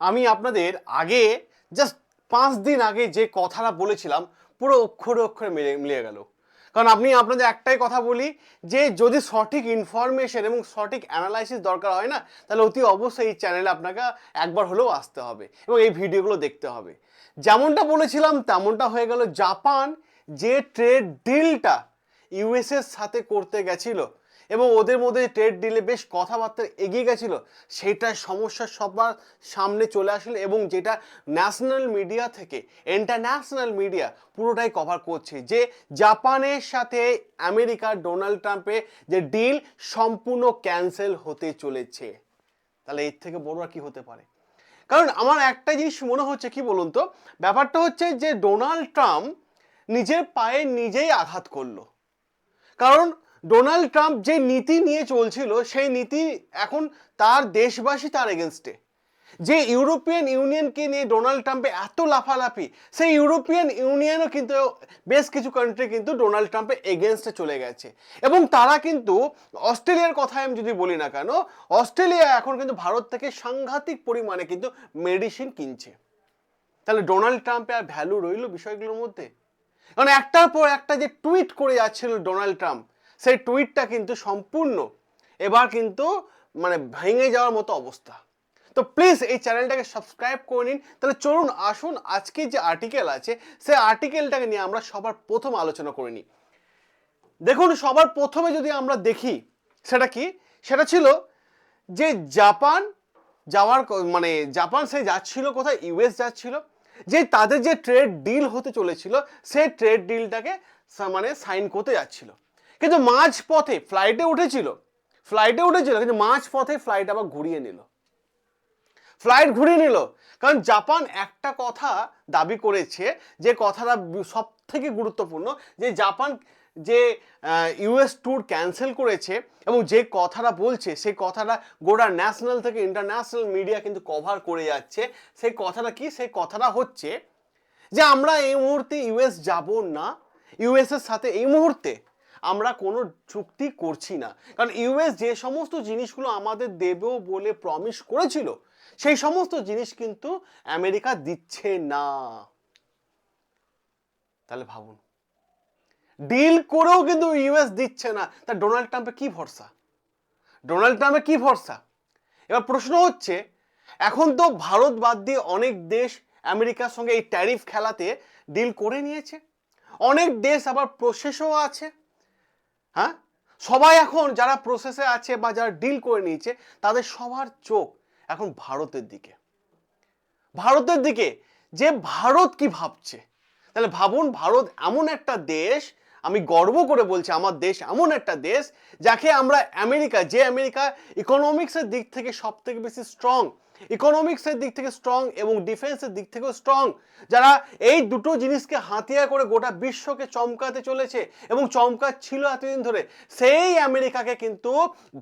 আমি আপনাদের আগে জাস্ট পাঁচ দিন আগে যে কথাটা বলেছিলাম, পুরো অক্ষরে অক্ষরে মিলে, মিলিয়ে গেল। কারণ আপনি আপনাদের একটাই কথা বলি যে, যদি সঠিক ইনফরমেশন এবং সঠিক অ্যানালাইসিস দরকার হয় না, তাহলে অতি অবশ্যই এই চ্যানেলে আপনাকে একবার হলেও আসতে হবে এবং এই ভিডিওগুলো দেখতে হবে। যেমনটা বলেছিলাম, তেমনটা হয়ে গেল জাপান, যে ট্রেড ডিলটা ইউএসএর সাথে করতে গেছিল এবং ওদের মধ্যে ট্রেড ডিলে বেশ কথাবার্তা এগিয়ে গেছিল সেটা সমস্যা সবার সামনে চলে আসলো এবং যেটা ন্যাশনাল মিডিয়া থেকে ইন্টারন্যাশনাল মিডিয়া পুরোটাই কভার করছে যে জাপানের সাথে আমেরিকার ডোনাল্ড ট্রাম্পের যে ডিল সম্পূর্ণ ক্যান্সেল হতে চলেছে। তাহলে এর থেকে বড় আর কি হতে পারে? কারণ আমার একটা জিনিস মনে হচ্ছে, কি বলুন তো? ব্যাপারটা হচ্ছে যে ডোনাল্ড ট্রাম্প নিজের পায়ে নিজেই আঘাত করল। কারণ ডোনাল্ড ট্রাম্প যে নীতি নিয়ে চলছিল, সেই নীতি এখন তার দেশবাসী তার এগেনস্টে যে ইউরোপিয়ান ইউনিয়নকে নিয়ে ডোনাল্ড ট্রাম্পে এত লাফালাফি, সেই ইউরোপিয়ান ইউনিয়নও কিন্তু বেশ কিছু কান্ট্রি কিন্তু ডোনাল্ড ট্রাম্পের এগেনস্টে চলে গেছে। এবং তারা কিন্তু অস্ট্রেলিয়ার কথায় আমি যদি বলি না কেন, অস্ট্রেলিয়া এখন কিন্তু ভারত থেকে সাংঘাতিক পরিমাণে কিন্তু মেডিসিন কিনছে। তাহলে ডোনাল্ড ট্রাম্পে আর ভ্যালু রইল বিষয়গুলোর মধ্যে? কারণ একটার পর একটা যে টুইট করে যাচ্ছিল ডোনাল্ড ট্রাম্প সেই টুইটটা কিন্তু সম্পূর্ণ। এবার কিন্তু মানে ভেঙে যাওয়ার মতো অবস্থা। তো প্লিজ এই চ্যানেলটাকে সাবস্ক্রাইব করে নিন। তাহলে চলুন, আসুন, আজকে যে আর্টিকেল আছে সেই আর্টিকেলটাকে নিয়ে আমরা সবার প্রথম আলোচনা করে নিই। দেখুন, সবার প্রথমে যদি আমরা দেখি, সেটা কি? সেটা ছিল যে জাপান যাওয়ার মানে জাপান সে যাচ্ছিল কোথায়? ইউএস যাচ্ছিল। যে তাদের যে ট্রেড ডিল হতে চলেছিল, সেই ট্রেড ডিলটাকে মানে সাইন করতে যাচ্ছিল। কিন্তু মাঝ পথে ফ্লাইটে উঠেছিল ফ্লাইটে উঠেছিল, কিন্তু মাঝ পথে ফ্লাইট আবার ঘুরিয়ে নিল। ফ্লাইট ঘুরিয়ে নিল, কারণ জাপান একটা কথা দাবি করেছে, যে কথাটা সব থেকে গুরুত্বপূর্ণ, যে জাপান যে ইউএস ট্যুর ক্যান্সেল করেছে এবং যে কথাটা বলছে, সেই কথাটা গোটা ন্যাশনাল থেকে ইন্টারন্যাশনাল মিডিয়া কিন্তু কভার করে যাচ্ছে। সেই কথাটা কি? সেই কথাটা হচ্ছে যে, আমরা এই মুহূর্তে ইউএস যাব না ইউএস এর সাথে এই মুহূর্তে আমরা কোনো চুক্তি করছি না। কারণ ইউএস যে সমস্ত জিনিসগুলো আমাদের দেবেও বলে প্রমিস করেছিল, সেই সমস্ত জিনিস কিন্তু আমেরিকা দিচ্ছে না। তাহলে ভাবুন ডিল করেও কিন্তু ইউএস দিচ্ছে না। তা ডোনাল্ড ট্রাম্পে কি ভরসা? ডোনাল্ড ট্রাম্পে কি ভরসা? এবার প্রশ্ন হচ্ছে, এখন তো ভারত বাদ দিয়ে অনেক দেশ আমেরিকার সঙ্গে এই ট্যারিফ খেলাতে ডিল করে নিয়েছে। অনেক দেশ আবার প্রসেসও আছে। হ্যাঁ? সবাই এখন যারা প্রসেসে আছে বা যারা ডিল করে নিয়েছে, তাদের সবার চোখ এখন ভারতের দিকে। ভারতের দিকে, যে ভারত কি ভাবছে? তাহলে ভাবুন, ভারত এমন একটা দেশ, আমি গর্ব করে বলছি, আমার দেশ এমন একটা দেশ, যাকে আমরা আমেরিকা, যে আমেরিকা ইকোনমিক্সের দিক থেকে সব থেকে বেশি স্ট্রং ইকোনমিক্সের দিক থেকে স্ট্রং এবং ডিফেন্সের দিক থেকেও স্ট্রং যারা এই দুটো জিনিসকে হাতিয়ার করে গোটা বিশ্বকে চমকাতে চলেছে এবং চমকাচ্ছিল এতদিন ধরে, সেই আমেরিকাকে কিন্তু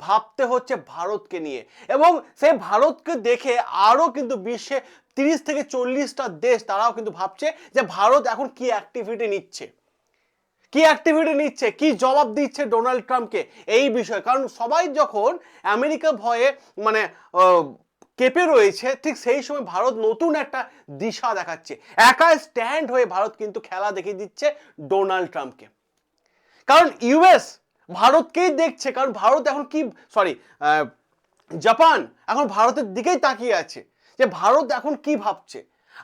ভাবতে হচ্ছে ভারতকে নিয়ে। এবং সেই ভারতকে দেখে আরও কিন্তু বিশ্বে তিরিশ থেকে চল্লিশটা দেশ তারাও কিন্তু ভাবছে যে ভারত এখন কি অ্যাক্টিভিটি নিচ্ছে। কি অ্যাক্টিভিটি নিচ্ছে? কি জবাব দিচ্ছে ডোনাল্ড ট্রাম্পকে? এই বিষয়ে। কারণ সবাই যখন আমেরিকা ভয়ে মানে কেঁপে রয়েছে, ঠিক সেই সময় ভারত নতুন একটা দিশা দেখাচ্ছে। একা স্ট্যান্ড হয়ে ভারত কিন্তু খেলা দেখিয়ে দিচ্ছে ডোনাল্ড ট্রাম্পকে কারণ ইউএস ভারতকেই দেখছে, কারণ ভারত এখন কি সরি জাপান এখন ভারতের দিকেই তাকিয়ে আছে, যে ভারত এখন কি ভাবছে?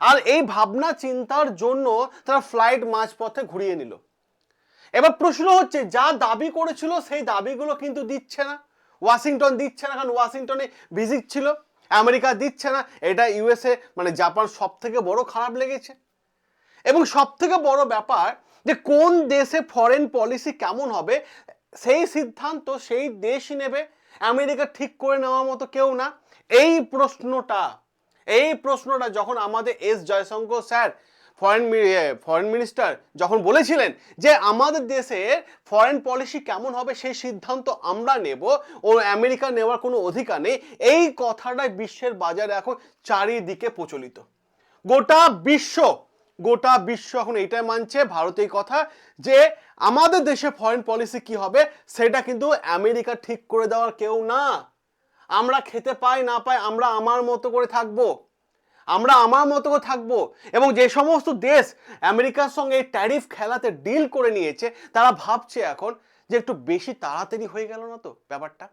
আর এই ভাবনা, চিন্তার জন্য তারা ফ্লাইট মাঝপথে ঘুরিয়ে নিল। এবার প্রশ্ন হচ্ছে, যা দাবি করেছিল সেই দাবিগুলো কিন্তু দিচ্ছে না। ওয়াশিংটন দিচ্ছে না, কারণ ওয়াশিংটনে ভিজিট ছিল। আমেরিকা দিচ্ছে না, এটা ইউএসএ মানে জাপান সব থেকে বড় খারাপ লেগেছে। এবং সব থেকে বড় ব্যাপার যে কোন দেশে ফরেন পলিসি কেমন হবে, সেই সিদ্ধান্ত সেই দেশই নেবে। আমেরিকা ঠিক করে নেওয়ার মতো কেউ না। এই প্রশ্নটা এই প্রশ্নটা যখন আমাদের S Jaishankar sir foreign foreign minister যখন বলেছিলেন যে আমাদের দেশের ফরেন পলিসি কেমন হবে, সেই সিদ্ধান্ত আমরা নেব, ও আমেরিকা নেওয়ার কোনো অধিকার নেই, এই কথাটাই বিশ্বের বাজারে এখন চারিদিকে প্রচলিত। গোটা বিশ্ব গোটা বিশ্ব এখন এটাই মানছে, ভারত এই কথা যে আমাদের দেশে ফরেন পলিসি কি হবে, সেটা কিন্তু আমেরিকা ঠিক করে দেওয়ার কেউ না। আমরা খেতে পাই, না পাই, আমরা আমার মতো করে থাকব। আমরা আমার মতো থাকব। এবং যে সমস্ত দেশ আমেরিকার সঙ্গে এই ট্যারিফ খেলাতে ডিল করে নিয়েছে, তারা ভাবছে এখন যে একটু বেশি তাড়াতাড়ি হয়ে গেল না তো ব্যাপারটা?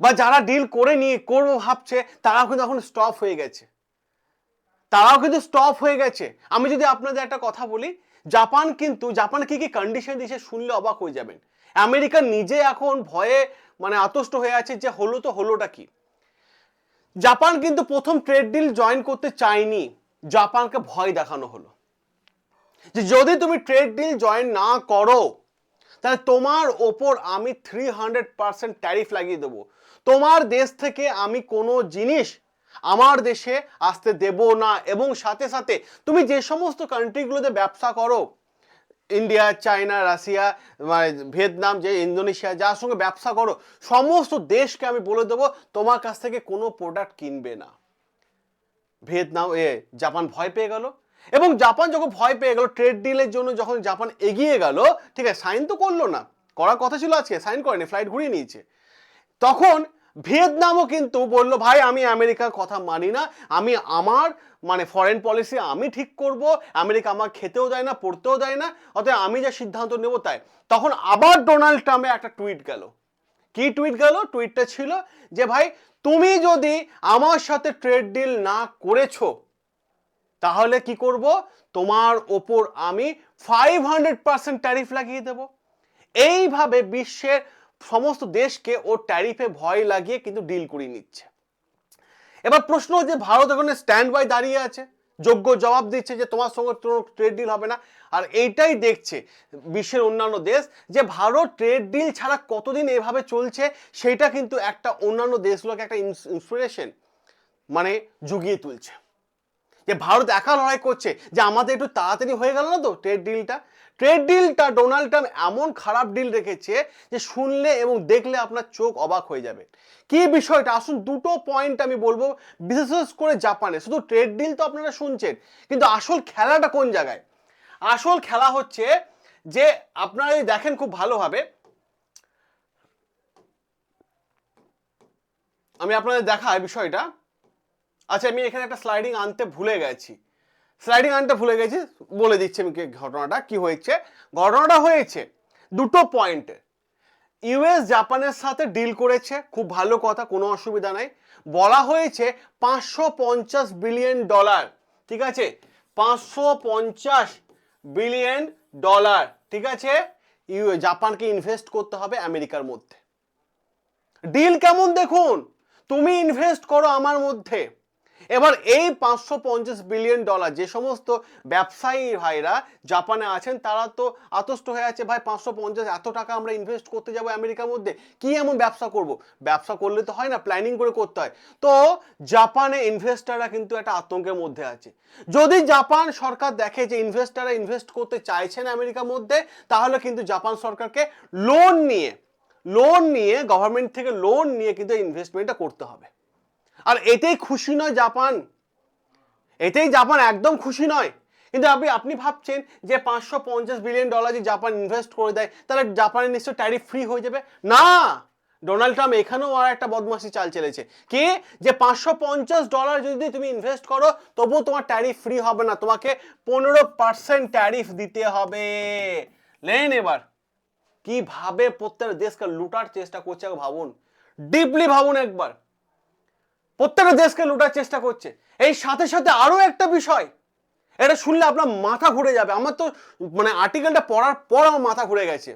বা যারা ডিল করে নিয়ে, করব ভাবছে, তারাও কিন্তু এখন স্টপ হয়ে গেছে। তারাও কিন্তু স্টপ হয়ে গেছে। আমি যদি আপনাদের একটা কথা বলি, জাপান কিন্তু, জাপান কি কি কন্ডিশন দিয়েছে শুনলে অবাক হয়ে যাবেন। আমেরিকা নিজে এখন ভয়ে মানে আতষ্ট হয়ে আছে যে হলো তো হলোটা কি? জাপান কিন্তু প্রথম ট্রেড ডিল জয়েন করতে চায়নি। জাপানকে ভয় দেখানো হলো। যে যদি তুমি ট্রেড ডিল জয়েন না করো, তাহলে তোমার ওপর আমি থ্রি হান্ড্রেড পার্সেন্ট ট্যারিফ লাগিয়ে দেবো। তোমার দেশ থেকে আমি কোনো জিনিস আমার দেশে আসতে দেব না। এবং সাথে সাথে তুমি যে সমস্ত কান্ট্রিগুলোতে ব্যবসা করো ইন্ডিয়া, চায়না, রাশিয়া মানে ভিয়েতনাম, যে ইন্দোনেশিয়া, যার সঙ্গে ব্যবসা করো, সমস্ত দেশকে আমি বলে দেবো, তোমার কাছ থেকে কোনো প্রোডাক্ট কিনবে না। ভিয়েতনাম, এ, জাপান ভয় পেয়ে গেল। এবং জাপান যখন ভয় পেয়ে গেল ট্রেড ডিলের জন্য যখন জাপান এগিয়ে গেল, ঠিক আছে সাইন তো করল না। করার কথা ছিল আজকে সাইন করেনি ফ্লাইট ঘুরিয়ে নিয়েছে। তখন ভিয়েতনামও কিন্তু বলল, ভাই, আমি আমেরিকার কথা মানি না। আমি আমার মানে ফরেন পলিসি আমি ঠিক করব। আমেরিকা আমার খেতেও দেয় না, পড়তেও দেয় না। অতএব আমি যা সিদ্ধান্ত নেব তাই। তখন আবার ডোনাল্ড ট্রাম্পে একটা টুইট গেল। কি টুইট গেল? টুইটটা ছিল যে, ভাই, তুমি যদি আমার সাথে ট্রেড ডিল না করেছ, তাহলে কি করব? তোমার ওপর আমি ফাইভ হান্ড্রেড পার্সেন্ট ট্যারিফ লাগিয়ে দেব। এইভাবে বিশ্বের সমস্ত দেশকে ও ট্যারিফে ভয় লাগিয়ে কিন্তু ডিল করিয়ে নিচ্ছে। এবার প্রশ্ন যে ভারত এখন স্ট্যান্ড বাই দাঁড়িয়ে আছে। যোগ্য জবাব দিচ্ছে যে তোমার সঙ্গে কোনো ট্রেড ডিল হবে না। আর এইটাই দেখছে বিশ্বের অন্যান্য দেশ যে ভারত ট্রেড ডিল ছাড়া কতদিন এভাবে চলছে সেটা কিন্তু একটা অন্যান্য দেশগুলোকে একটা ইন্সপিরেশন মানে জুগিয়ে তুলছে। যে ভারত একা লড়াই করছে, যে আমাদের একটু তাড়াতাড়ি হয়ে গেল না তো ট্রেড ডিলটা ট্রেড ডিলটা ডোনাল্ড ট্রাম্প এমন খারাপ ডিল রেখেছে যে শুনলে এবং দেখলে আপনার চোখ অবাক হয়ে যাবে। কি বিষয়টা? আসুন দুটো পয়েন্ট আমি বলব, বিশেষ করে জাপানে। শুধু ট্রেড ডিল তো আপনারা শুনছেন, কিন্তু আসল খেলাটা কোন জায়গায়? আসল খেলা হচ্ছে যে আপনারা দেখেন খুব ভালোভাবে আমি আপনাদের দেখাই বিষয়টা। আচ্ছা আমি এখানে একটা স্লাইডিং আনতে ভুলে গেছি। স্লাইডিং আনতে ভুলে গেছি, বলে দিচ্ছি আমি ঘটনাটা, কি হয়েছে? ঘটনাটা হয়েছে দুটো পয়েন্টে ইউএস জাপানের সাথে ডিল করেছে, খুব ভালো কথা, কোনো অসুবিধা নাই। বলা হয়েছে পাঁচশো পঞ্চাশ বিলিয়ন ডলার ঠিক আছে? পাঁচশো পঞ্চাশ বিলিয়ন ডলার ঠিক আছে? ইউ জাপানকে ইনভেস্ট করতে হবে আমেরিকার মধ্যে। ডিল কেমন দেখুন? তুমি ইনভেস্ট করো আমার মধ্যে। এবার এই পাঁচশো পঞ্চাশ বিলিয়ন ডলার যে সমস্ত ব্যবসায়ী ভাইরা জাপানে আছেন, তারা তো আতষ্ট হয়ে আছে, ভাই, পাঁচশো পঞ্চাশ, এত টাকা আমরা ইনভেস্ট করতে যাব আমেরিকার মধ্যে? কি এমন ব্যবসা করব? ব্যবসা করলে তো হয় না প্ল্যানিং করে করতে হয়। তো জাপানে ইনভেস্টাররা কিন্তু একটা আতঙ্কের মধ্যে আছে। যদি জাপান সরকার দেখে যে ইনভেস্টাররা ইনভেস্ট করতে চাইছেন আমেরিকার মধ্যে, তাহলে কিন্তু জাপান সরকারকে লোন নিয়ে লোন নিয়ে গভর্নমেন্ট থেকে লোন নিয়ে কিন্তু ইনভেস্টমেন্টটা করতে হবে। আর এতেই খুশি নয় জাপান। এতেই জাপান একদম খুশি নয়। কিন্তু আপনি আপনি ভাবছেন যে পাঁচশো পঞ্চাশ বিলিয়ন ডলার যে জাপান ইনভেস্ট করে দেয়, তাহলে জাপানের নিশ্চয় ট্যারিফ ফ্রি হয়ে যাবে? না! ডোনাল্ড ট্রাম্প এখানেও আর একটা বদমাসি চাল চলেছে। কি? যে পাঁচশো পঞ্চাশ ডলার যদি তুমি ইনভেস্ট করো, তবুও তোমার ট্যারিফ ফ্রি হবে না। তোমাকে পনেরো পার্সেন্ট ট্যারিফ দিতে হবে। লেন এবার, কীভাবে প্রত্যেক দেশকে লুটার চেষ্টা করছে, ভাবুন। ডিপলি ভাবুন একবার। প্রত্যেকটা দেশকে লুটার চেষ্টা করছে। এই সাথে সাথে আরও একটা বিষয়, এটা শুনলে আপনার মাথা ঘুরে যাবে। আমার তো মানে আর্টিকেলটা পড়ার পর আমার মাথা ঘুরে গেছে।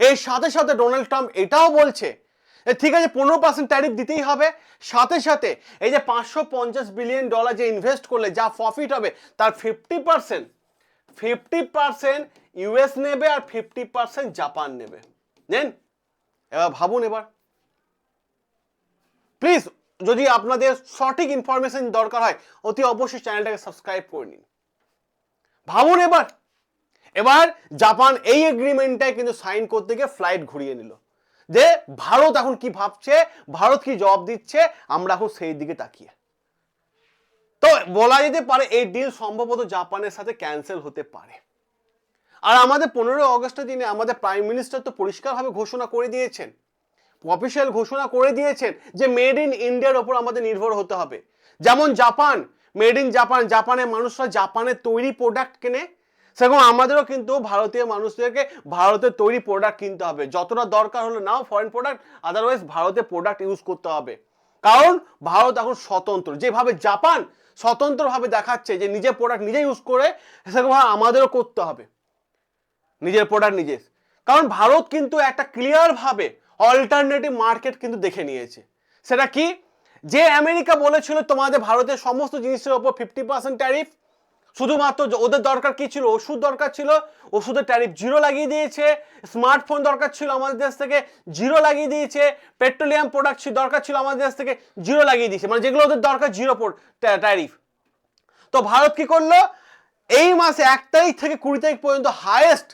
এই সাথে সাথে ডোনাল্ড ট্রাম্প এটাও বলছে ঠিক আছে, পনেরো পার্সেন্ট ট্যারিফ দিতেই হবে। সাথে সাথে এই যে পাঁচশো পঞ্চাশ বিলিয়ন ডলার যে ইনভেস্ট করলে, যা প্রফিট হবে, তার fifty percent fifty percent US নেবে আর ফিফটি পার্সেন্ট জাপান নেবে। নেন এবার ভাবুন এবার। প্লিজ যদি আপনাদের সঠিক ইনফরমেশন দরকার হয়, অতি অবশ্যই চ্যানেলটাকে সাবস্ক্রাইব করে নিন। ভাবুন এবার। এবার জাপান এই এগ্রিমেন্টটাই কিন্তু সাইন করতে গিয়ে ফ্লাইট ঘুরিয়ে নিল। যে ভারত এখন কি ভাবছে, ভারত কি জবাব দিচ্ছে, আমরা এখন সেই দিকে তাকিয়ে। তো বলা যেতে পারে এই ডিল সম্ভবত জাপানের সাথে ক্যান্সেল হতে পারে। আর আমাদের পনেরোই অগস্টের দিনে আমাদের প্রাইম মিনিস্টার তো পরিষ্কারভাবে ঘোষণা করে দিয়েছেন। অফিসিয়াল ঘোষণা করে দিয়েছেন যে মেড ইন ইন্ডিয়ার ওপর আমাদের নির্ভর হতে হবে। যেমন জাপান মেড ইন জাপান জাপানের মানুষরা জাপানের তৈরি প্রোডাক্ট কেনে, সেরকম আমাদেরও কিন্তু ভারতীয় মানুষদেরকে ভারতের তৈরি প্রোডাক্ট কিনতে হবে। যতটা দরকার হলো নাও ফরেন প্রোডাক্ট আদারওয়াইজ ভারতের প্রোডাক্ট ইউজ করতে হবে। কারণ ভারত এখন স্বতন্ত্র। যেভাবে জাপান স্বতন্ত্রভাবে দেখাচ্ছে যে নিজের প্রোডাক্ট নিজে ইউজ করে সেরকমভাবে আমাদেরও করতে হবে। নিজের প্রোডাক্ট নিজে কারণ ভারত কিন্তু একটা ক্লিয়ারভাবে অল্টারনেটিভ মার্কেট কিন্তু দেখে নিয়েছে। সেটা কি? যে আমেরিকা বলেছিল তোমাদের ভারতের সমস্ত জিনিসের ওপর ফিফটি পার্সেন্ট ট্যারিফ শুধুমাত্র ওদের দরকার কি ছিল? ওষুধ দরকার ছিল, ওষুধের ট্যারিফ জিরো লাগিয়ে দিয়েছে স্মার্টফোন দরকার ছিল আমাদের দেশ থেকে জিরো লাগিয়ে দিয়েছে পেট্রোলিয়াম প্রোডাক্ট দরকার ছিল আমাদের দেশ থেকে জিরো লাগিয়ে দিয়েছে। মানে যেগুলো ওদের দরকার জিরো ট্যারিফ তো ভারত কি করল? এই মাসে এক তারিখ থেকে কুড়ি তারিখ পর্যন্ত হায়েস্ট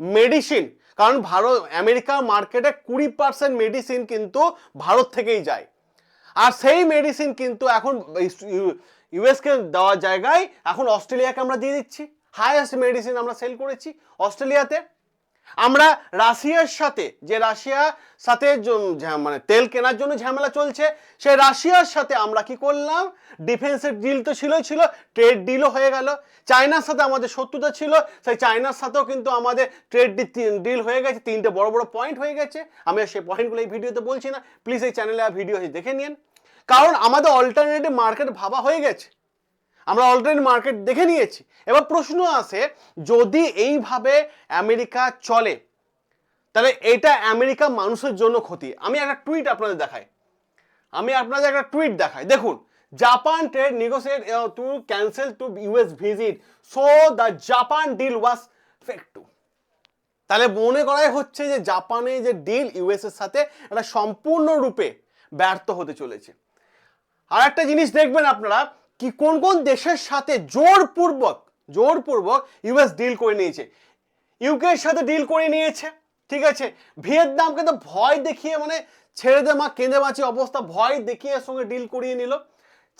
মেডিসিন কারণ ভারত, আমেরিকা মার্কেটে কুড়ি পার্সেন্ট মেডিসিন কিন্তু ভারত থেকেই যায়। আর সেই মেডিসিন কিন্তু এখন ইউএসকে দেওয়ার জায়গায় এখন অস্ট্রেলিয়াকে আমরা দিয়ে দিচ্ছি। হায়েস্ট মেডিসিন আমরা সেল করেছি। অস্ট্রেলিয়াতে আমরা রাশিয়ার সাথে, যে রাশিয়ার সাথে মানে তেল কেনার জন্য ঝামেলা চলছে সেই রাশিয়ার সাথে আমরা কি করলাম? ডিফেন্সের ডিল তো ছিলই, ছিল ট্রেড ডিলও হয়ে গেল। চায়নার সাথে আমাদের শত্রুতা ছিল, সেই চায়নার সাথেও কিন্তু আমাদের ট্রেড ডিল হয়ে গেছে, তিনটে বড় বড় পয়েন্ট হয়ে গেছে। আমি সেই পয়েন্টগুলো এই ভিডিওতে বলছি না। প্লিজ এই চ্যানেলে ভিডিও দেখে নিন। কারণ আমাদের অল্টারনেটিভ মার্কেট ভাবা হয়ে গেছে। আমরা অলরেডি মার্কেট দেখে নিয়েছি। এবার প্রশ্ন আসে যদি এইভাবে আমেরিকা চলে, তাহলে এটা আমেরিকা মানুষের জন্য ক্ষতি। আমি একটা টুইট আপনাদের দেখাই। আমি আপনাদের একটা টুইট দেখাই। দেখুন Japan trade negotiate to cancel to US visit so the Japan deal was fake too তাহলে মনে করাই হচ্ছে যে জাপানে যে ডিল ইউএস এর সাথে এটা সম্পূর্ণরূপে ব্যর্থ হতে চলেছে। আর একটা জিনিস দেখবেন আপনারা কি কোন কোন দেশের সাথে জোরপূর্বক জোরপূর্বক ইউএস ডিল করে নিয়েছে? ইউকে এর সাথে ডিল করে নিয়েছে, ঠিক আছে? ভিয়েতনামকে তো ভয় দেখিয়ে মানে ছেড়ে দে মা, কেঁদে বাঁচি অবস্থা, ভয় দেখিয়ে সঙ্গে ডিল করিয়ে নিল।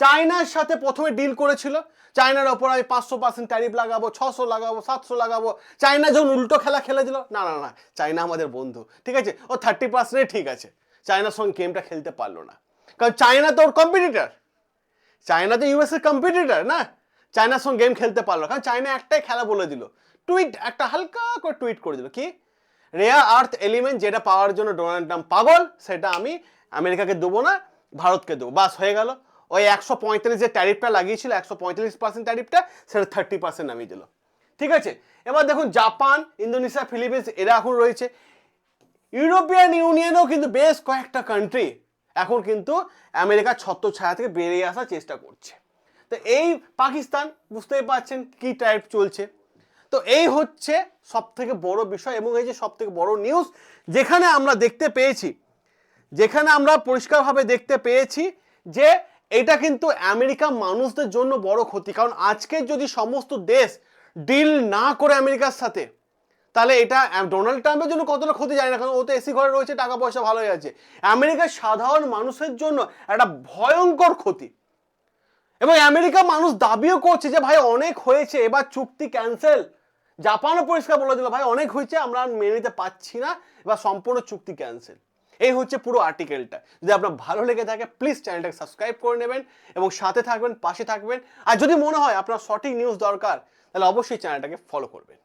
চায়নার সাথে প্রথমে ডিল করেছিল। চায়নার ওপর আমি পাঁচশো পার্সেন্ট ট্যারিফ লাগাবো, ছশো লাগাবো, সাতশো লাগাবো। চায়না যখন উল্টো খেলা খেলে দিল না না না, চায়না আমাদের বন্ধু, ঠিক আছে? ও থার্টি পার্সেন্টে ঠিক আছে। চায়নার সঙ্গে গেমটা খেলতে পারল না। কারণ চায়না তো ওর কম্পিটিটার চায়না তো ইউএস এর কম্পিটিটার না চায়নার সঙ্গে গেম খেলতে পারল কারণ চায়না একটাই খেলা বলে দিল। টুইট একটা হালকা করে টুইট করে দিল। কি? রেয়ার আর্থ এলিমেন্ট যেটা পাওয়ার জন্য ডোনাল্ড ট্রাম্প পাগল, সেটা আমি আমেরিকাকে দেবো না, ভারতকে দেবো। বাস, হয়ে গেল। ওই একশো পঁয়তাল্লিশ যে ট্যারিফটা লাগিয়েছিল, একশো পঁয়তাল্লিশ পার্সেন্ট ট্যারিফটা সেটা থার্টি পার্সেন্ট নামিয়ে দিল। ঠিক আছে? এবার দেখুন জাপান ইন্দোনেশিয়া ফিলিপিন্স এরা এখন রয়েছে। ইউরোপিয়ান ইউনিয়নও কিন্তু বেশ কয়েকটা কান্ট্রি এখন কিন্তু আমেরিকার ছত্র ছায়া থেকে বেরিয়ে আসার চেষ্টা করছে। তো এই পাকিস্তান বুঝতেই পারছেন কি টাইপ চলছে। তো এই হচ্ছে সব থেকে বড় বিষয় এবং এই যে সব থেকে বড় নিউজ যেখানে আমরা দেখতে পেয়েছি, যেখানে আমরা পরিষ্কারভাবে দেখতে পেয়েছি যে এটা কিন্তু আমেরিকা মানুষদের জন্য বড় ক্ষতি। কারণ আজকে যদি সমস্ত দেশ ডিল না করে আমেরিকার সাথে তাহলে এটা ডোনাল্ড ট্রাম্পের জন্য কতটা ক্ষতি যায় না, কারণ ও তো এসি ঘরে রয়েছে টাকা পয়সা ভালোই আছে। আমেরিকার সাধারণ মানুষের জন্য একটা ভয়ঙ্কর ক্ষতি। এবং আমেরিকা মানুষ দাবিও করছে যে, ভাই, অনেক হয়েছে, এবার চুক্তি ক্যান্সেল জাপানও পরিষ্কার বলে দিল, ভাই, অনেক হয়েছে, আমরা মেনে নিতে পারছি না, এবার সম্পূর্ণ চুক্তি ক্যান্সেল এই হচ্ছে পুরো আর্টিকেলটা যদি আপনার ভালো লেগে থাকে প্লিজ চ্যানেলটাকে সাবস্ক্রাইব করে নেবেন এবং সাথে থাকবেন, পাশে থাকবেন। আর যদি মনে হয় আপনার সঠিক নিউজ দরকার, তাহলে অবশ্যই চ্যানেলটাকে ফলো করবেন।